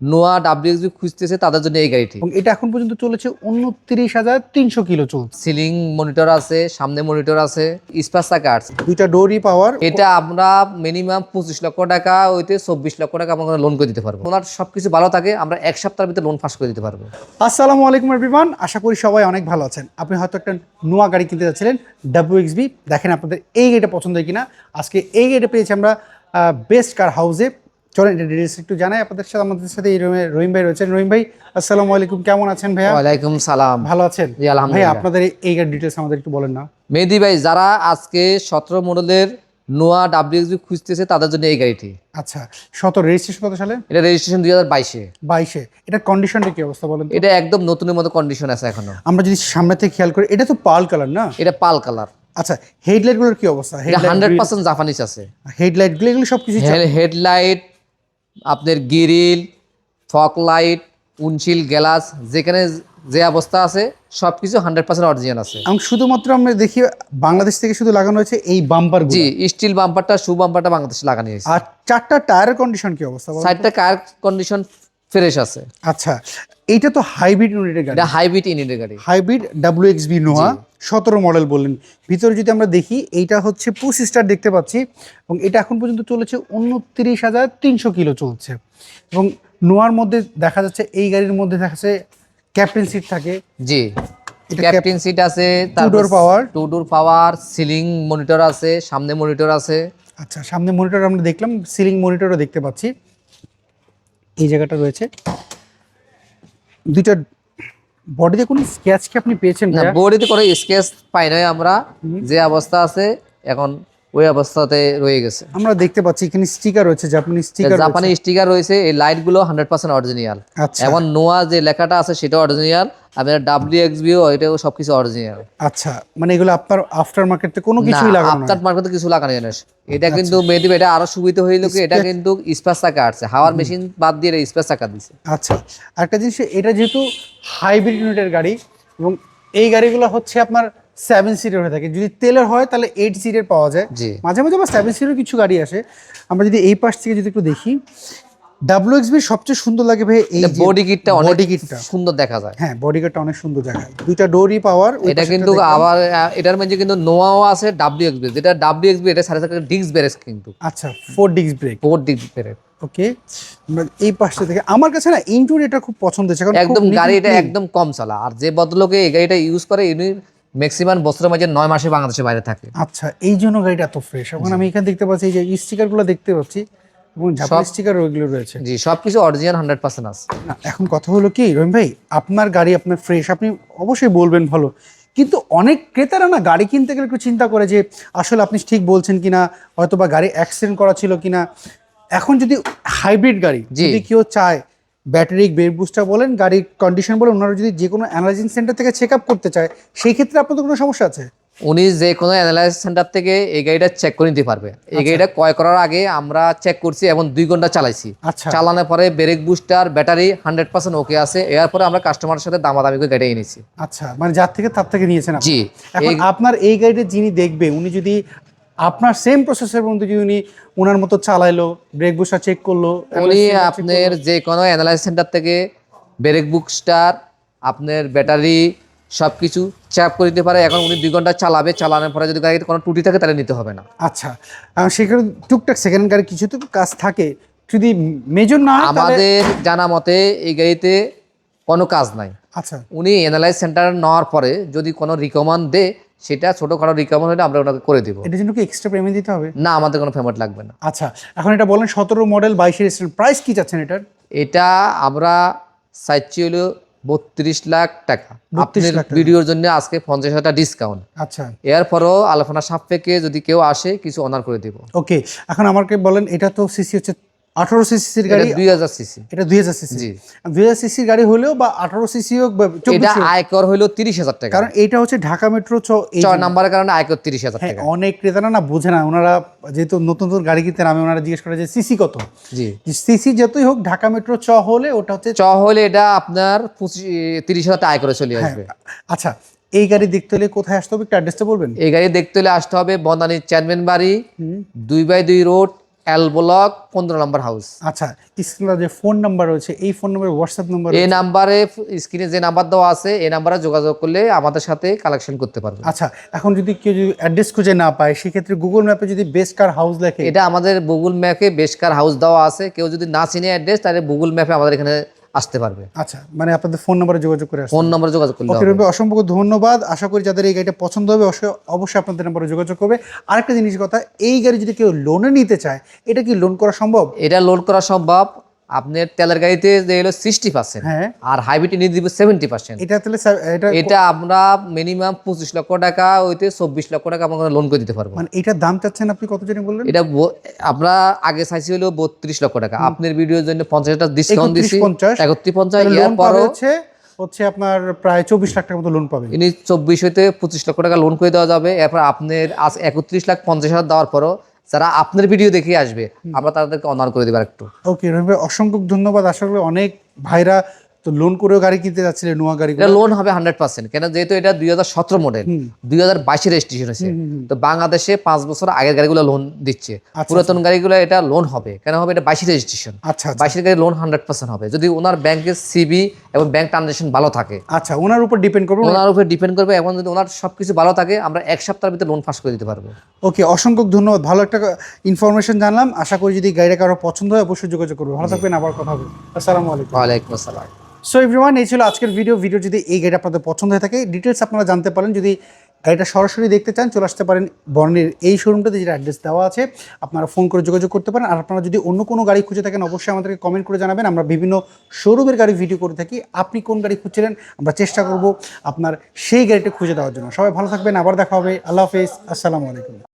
নোয়া ডাব্লিউএক্সবি খুঁজতেছে তাদের জন্য এই গাড়িটি। এটা এখন পর্যন্ত চলেছে উনত্রিশ হাজার তিনশো কিলো চলছে। সিলিং মনিটর আছে সামনে মনিটর আছে স্পাসা কার্ড দুইটা ডোরি পাওয়ার। এটা আমরা মিনিমাম পঁচিশ লক্ষ টাকা ওইতে চব্বিশ লক্ষ টাকা আমরা লোন করে দিতে পারব। ওনার সবকিছু ভালো থাকে আমরা এক সপ্তাহের ভিতরে লোন পাস করে দিতে পারব। আসসালামু আলাইকুম এভরিওয়ান আশা করি সবাই অনেক ভালো আছেন। আপনি হয়তো একটা নোয়া গাড়ি কিনতে যাচ্ছিলেন ডাব্লিউ এক্সবি দেখেন আপনাদের এই গাড়িটা পছন্দ হয় কিনা। আজকে এই গাড়িটা পেয়েছি আমরা বেস্ট কার হাউসে চলেন এটা ডিটেলস একটু জানাই আপনাদের সাথে আমাদের সাথে এই রুমে রহিম ভাই রয়েছেন। রহিম ভাই আসসালামু আলাইকুম কেমন আছেন ভাইয়া? ওয়ালাইকুম সালাম। ভালো আছেন? জি ভাই আলহামদুলিল্লাহ আপনাদের এই- ডিটেলস আমাদের একটু বলেন না। মেহেদি ভাই যারা আজকে সতেরো মডেলের নোয়া ডাব্লিউএক্সবি খুঁজতেছে তাদের জন্য এই গাড়িটি। আচ্ছা সতেরো রেজিস্ট্রেশন কত সালে? এটা রেজিস্ট্রেশন দুই হাজার বাইশে। বাইশে। এটার কন্ডিশনটা কি অবস্থা বলেন এটা একদম নতুনের মতো কন্ডিশন আছে এখনও। আমরা যদি সামনে থেকে খেয়াল করি এটা তো পাল কালার না? এটা পাল কালার আচ্ছা হেডলাইটগুলোর কি অবস্থা? এটা হান্ড্রেড পার্সেন্ট জাপানিজ আছে। হেডলাইটগুলো এগুলো সব কিছু হেডলাইট আপনার গিরিল ফক লাইট উনশিল গ্লাস যেখানে যে অবস্থা আছে সব কিছু হান্ড্রেড পার্সেন্ট অরিজিনাল আছে। এবং শুধুমাত্র আমরা দেখি বাংলাদেশ থেকে শুধু লাগানো হয়েছে এই বাম্পার জি স্টিল বাম্পারটা শু বাম্পারটা বাংলাদেশে লাগানো হয়েছে। আর চারটা টায়ারের কন্ডিশন কি অবস্থা চারটা সাইডটা কার কন্ডিশন ফ্রেশ আছে। আচ্ছা এইটা তো হাইব্রিড ইউনিটের গাড়ি। এটা হাইব্রিড ইউনিটের গাড়ি। Hybrid W X B Noah সতেরো মডেল বললেন। ভিতরে যদি আমরা দেখি এইটা হচ্ছে পুশ স্টার দেখতে পাচ্ছি এবং এটা এখন পর্যন্ত চলেছে উনত্রিশ হাজার তিনশো কিলো চলছে। এবং নোয়ার মধ্যে দেখা যাচ্ছে এই গাড়ির মধ্যে দেখা যাচ্ছে ক্যাপ্টেন সিট থাকে। জি। এটা ক্যাপ্টেন সিট আছে door power two door power ceiling monitor আছে সামনে মনিটর আছে। আচ্ছা সামনে মনিটর আমরা দেখলাম সিলিং মনিটরও দেখতে পাচ্ছি। এই জায়গাটা রয়েছে। দুইটা বডিতে কোনো স্ক্যাচ কি আপনি পেয়েছেন না? বডিতে কোনো স্কেচ পাই নাই আমরা। যে অবস্থা আছে এখন ওই অবস্থাতে রয়ে গেছে। আমরা দেখতে পাচ্ছি এখানে স্টিকার রয়েছে জাপানি স্টিকার জাপানি স্টিকার রয়েছে এই লাইটগুলো হান্ড্রেড পার্সেন্ট অরিজিনাল এবং নোয়া যে লেখাটা আছে সেটা অরিজিনাল আপনার ডাব্লিউ এক্সবিও এটাও সবকিছু অরিজিনাল আচ্ছা মানে এগুলো আপনার আফটার মার্কেটে কোনো কিছুই লাগানো না আপনার মার্কেটে কিছু লাগানো যায় না। এটা কিন্তু মেয়েদের এটা আরও সুবিধা হইল কি এটা কিন্তু স্পেস চাকা আছে। হাওয়ার মেশিন বাদ দিয়ে এটা স্পেস চাকা দিছে। আচ্ছা আরেকটা জিনিস এটা যেহেতু হাইব্রিড ইউনিটের গাড়ি এবং এই গাড়িগুলো হচ্ছে আপনার সেভেন সিটের হয়ে থাকে। যদি তেলের হয় তাহলে এইট সিটের পাওয়া যায়। মাঝে মাঝে আবার সেভেন সিটের কিছু গাড়ি আসে। আমরা যদি এই পাশ থেকে যদি একটু দেখি ডাব্লিউ এক্সবির সবচেয়ে সুন্দর লাগে ভাই এই বডি কিটটা অনেক বডি কিটটা সুন্দর দেখা যায় হ্যাঁ বডি কিটটা অনেক সুন্দর জায়গায় দুইটা ডোরই পাওয়ার এটা কিন্তু আবার এটার মধ্যে কিন্তু নোয়াও আছে ডাব্লিউ এক্সবি যেটা ডাব্লিউএক্সবি এটা সাড়ে চাকা ডিস্ক ব্রেক কিন্তু। আচ্ছা four disc brake four disc brake okay এই পাশটা থেকে আমার কাছে না ইন্টুর এটা খুব পছন্দ হচ্ছে কারণ একদম গাড়ি এটা একদম কম চলা। আর যে ভদ্রলোকে এই গাড়িটা ইউজ করে ইনি ম্যাক্সিমাম বছরের মাঝে নয় মাসে বাংলাদেশের বাইরে থাকে। আচ্ছা এই জন্য গাড়িটা এত ফ্রেশ এখন আমি এখানে দেখতে পাচ্ছি এই যে স্টিকারগুলো দেখতে পাচ্ছি এবং জাপানি স্টিকার ওইগুলো রয়েছে। জি সবকিছু অরিজিনাল হান্ড্রেড পার্সেন্ট আছে। না, এখন কথা হলো কি রহিম ভাই আপনার গাড়ি আপনার ফ্রেশ আপনি অবশ্যই বলবেন ভালো। কিন্তু অনেক ক্রেতারা না গাড়ি কিনতে গেলে একটু চিন্তা করে যে আসলে আপনি ঠিক বলছেন কিনা হয়তো বা গাড়ি অ্যাক্সিডেন্ট করা ছিল কিনা। এখন যদি হাইব্রিড গাড়ি। যদি কেউ চায় ব্যাটারি বের বুস্টার বলেন গাড়ির কন্ডিশন বলেন ওনারা যদি যে কোনো অ্যানালাইজিং সেন্টার থেকে চেক আপ করতে চায় সেই ক্ষেত্রে আপনাদের কোনো সমস্যা আছে? উনি যে কোনো অ্যানালাইসিস সেন্টার থেকে এই গাড়িটা চেক করে নিতে পারবে। এই গাড়িটা ক্রয় করার আগে আমরা চেক করছি এবং দুই ঘণ্টা চালাইছি। আচ্ছা। চালানোর পরে brake booster battery hundred percent okay আছে। এরপরে আমরা কাস্টমারের সাথে দামাদামি করে গাড়ি এনেছি। আচ্ছা মানে যার থেকে তার থেকে নিয়েছেন। জি। আপনার এই গাড়িটা যিনি দেখবে উনি যদি আপনার সেম প্রসেসের মধ্যে যদি উনি ওনার মতো চালাইলো ব্রেক বুস্টার চেক করল উনি আপনার যে কোনো অ্যানালাইসিস সেন্টার থেকে ব্রেক বুস্টার আপনার ব্যাটারি সব কিছু চেক করে দিতে পারে। এখন উনি দুই ঘণ্টা চালাবে চালানোর পরে যদি গাড়িতে কোনো ত্রুটি থাকে তাহলে নিতে হবে না। আচ্ছা সেখানে টুকটাক সেকেন্ড গাড়ি কিছু তো কাজ থাকে। যদি মেজর না আমাদের জানা মতে এই গাড়িতে কোনো কাজ নাই। আচ্ছা। উনি অ্যানালাইজ সেন্টার নেওয়ার পরে যদি কোনো রিকমেন্ড দেয় সেটা ছোটোখাটো রিকমেন্ড হলে আমরা ওনাকে করে দেবো। এটার জন্য কি এক্সট্রা পেমেন্ট দিতে হবে? না আমাদের কোনো পেমেন্ট লাগবে না। আচ্ছা এখন এটা বলেন সতেরো মডেল বাইশের প্রাইস কি চাচ্ছেন এটার? এটা আমরা চাইছি হলো বত্রিশ লাখ টাকা। 32 আপনার। ভিডিওর জন্য আজকে পঞ্চাশ হাজার ডিসকাউন্ট আচ্ছা। এরপরও আলোচনা সাপেক্ষে যদি কেউ আসে কিছু অনার করে দিব। ওকে এখন আমাকে বলেন এটা তো সিসি হচ্ছে আঠারো সিসির গাড়ি দুই হাজার সিসি। এটা দুই হাজার সিসি। দুই হাজার সিসির গাড়ি হলেও বা আঠারো সিসি হোক এটা আয়কর হইল তিরিশ হাজার টাকা। কারণ এটা হচ্ছে ঢাকা মেট্রো ছয় নাম্বারের কারণে আয়কর তিরিশ হাজার হ্যাঁ টাকা। অনেক ক্রেতারা না বোঝে না ওনারা যেহেতু নতুন নতুন গাড়ি কিনতে নামে ওনারা জিজ্ঞেস করে যে সিসি কত? জি। সিসি যতই হোক ঢাকা মেট্রো চ হলে ওটা হচ্ছে চ হলে এটা আপনার পঁচিশ তিরিশ হাজার টাকা আয় করে চলে আসবে। আচ্ছা এই গাড়ি দেখতে হলে কোথায় আসতে হবে একটু অ্যাড্রেসটা বলবেন? এই গাড়ি দেখতে হলে আসতে হবে বন্দানির চেয়ারম্যান বাড়ি দুই বাই দুই রোড এল ব্লক পনেরো নম্বর হাউস আচ্ছা স্ক্রিনে যে ফোন নাম্বার রয়েছে এই ফোন নাম্বার হোয়াটসঅ্যাপ নাম্বার এই নাম্বারে স্ক্রিনে যে নাম্বার দেওয়া আছে এই নাম্বারে যোগাযোগ করলে আমাদের সাথে কালেকশন করতে পারবে। আচ্ছা এখন যদি কেউ যদি অ্যাড্রেস খুঁজে না পায় সেক্ষেত্রে গুগল ম্যাপে যদি বেস্ট কার হাউস লেখে? এটা আমাদের গুগল ম্যাপে বেশকার হাউস দেওয়া আছে। কেউ যদি না চিনে অ্যাড্রেস তাহলে গুগল ম্যাপে আমাদের এখানে আসতে পারবে। আচ্ছা মানে আপনাদের ফোন নাম্বারে যোগাযোগ করে ফোন নম্বরে যোগাযোগ করলে ওকে। রবি অসংখ্য ধন্যবাদ। আশা করি যাদের এই গাড়িটা পছন্দ হবে অবশ্যই অবশ্যই আপনাদের নাম্বারে যোগাযোগ করবে। আরেকটা জিনিস কথা এই গাড়ি যদি কেউ লোনে নিতে চায় এটা কি লোন করা সম্ভব? এটা লোন করা সম্ভব। আপনার তেলের গাড়িতে যে হলো সিক্সটি পার্সেন্ট হ্যাঁ। আর হাইব্রিড নিয়ে দিবে সেভেন্টি পার্সেন্ট এটা তাহলে এটা আমরা মিনিমাম পঁচিশ লক্ষ টাকা ওইতে চব্বিশ লক্ষ টাকা আমরা লোন করে দিতে পারব। মানে এটার দাম চাচ্ছেন আপনি কত জানি বললেন? এটা আমরা আগে চাইছি হলো বত্রিশ লক্ষ টাকা। আপনার ভিডিওর জন্য পঞ্চাশ টাকা ডিসকাউন্ট দিচ্ছি 31, একত্রিশ পঞ্চাশ পাবে হচ্ছে হচ্ছে আপনার প্রায় চব্বিশ লাখ টাকার মতো লোন পাবে। ইনি চব্বিশ হইতে পঁচিশ লক্ষ টাকা লোন করে দেওয়া যাবে। এরপর আপনার আজ একত্রিশ লাখ পঞ্চাশ হাজার দেওয়ার পরও যারা আপনার ভিডিও দেখে আসবে আমরা তাদেরকে অনার করে দেবার একটু। ওকে অসংখ্য ধন্যবাদ। আশা করি অনেক ভাইরা তো লোন করেও গাড়ি কিনতে যাচ্ছিলেন নোয়া গাড়ি এটা লোন হবে হান্ড্রেড পার্সেন্ট কেন? যেহেতু এটা দুই হাজার সতেরো মডেল দুই হাজার বাইশে রেজিস্ট্রেশন হয়েছে। তো বাংলাদেশে পাঁচ বছর আগের গাড়িগুলো লোন দিচ্ছে। পুরাতন গাড়িগুলো এটা লোন হবে কেন? হবে এটা বাইশে রেজিস্ট্রেশন আচ্ছা আচ্ছা। বাইশের গাড়ি লোন হান্ড্রেড পার্সেন্ট হবে। যদি ওনার ব্যাংকের সিবি এবং ব্যাংক ট্রানজাকশন ভালো থাকে। আচ্ছা ওনার উপর ডিপেন্ড করবে ওনার? উপর ডিপেন্ড করবে এবং যদি ওনার সবকিছু ভালো থাকে আমরা এক সপ্তাহের ভিতরে লোন পাস করে দিতে পারব। ওকে অসংখ্য ধন্যবাদ। ভালো একটা ইনফরমেশন জানলাম। আশা করি যদি গাড়িটা কারও পছন্দ হয় অবশ্যই যোগাযোগ করবে। ভালো থাকবেন আবার কথা হবে। আসসালামু আলাইকুম। ওয়ালাইকুম আসসালাম। সো এভরিওয়ান এই ছিল আজকের ভিডিও ভিডিও যদি এই গাড়ি আপনাদের পছন্দ হয়ে থাকে ডিটেলস আপনারা জানতে পারেন। যদি গাড়িটা সরাসরি দেখতে চান, চলে আসতে পারেন বর্ণের এই শোরুমটাতে যেটা অ্যাড্রেস দেওয়া আছে। আপনারা ফোন করে যোগাযোগ করতে পারেন। আর আপনারা যদি অন্য কোনো গাড়ি খুঁজে থাকেন, অবশ্যই আমাদেরকে কমেন্ট করে জানাবেন। আমরা বিভিন্ন শোরুমের গাড়ি ভিডিও করে থাকি। আপনি কোন গাড়ি খুঁজছিলেন? আমরা চেষ্টা করব আপনার সেই গাড়িটা খুঁজে দেওয়ার জন্য। সবাই ভালো থাকবেন। আবার দেখা হবে। আল্লাহ হাফেজ। আসসালামু আলাইকুম।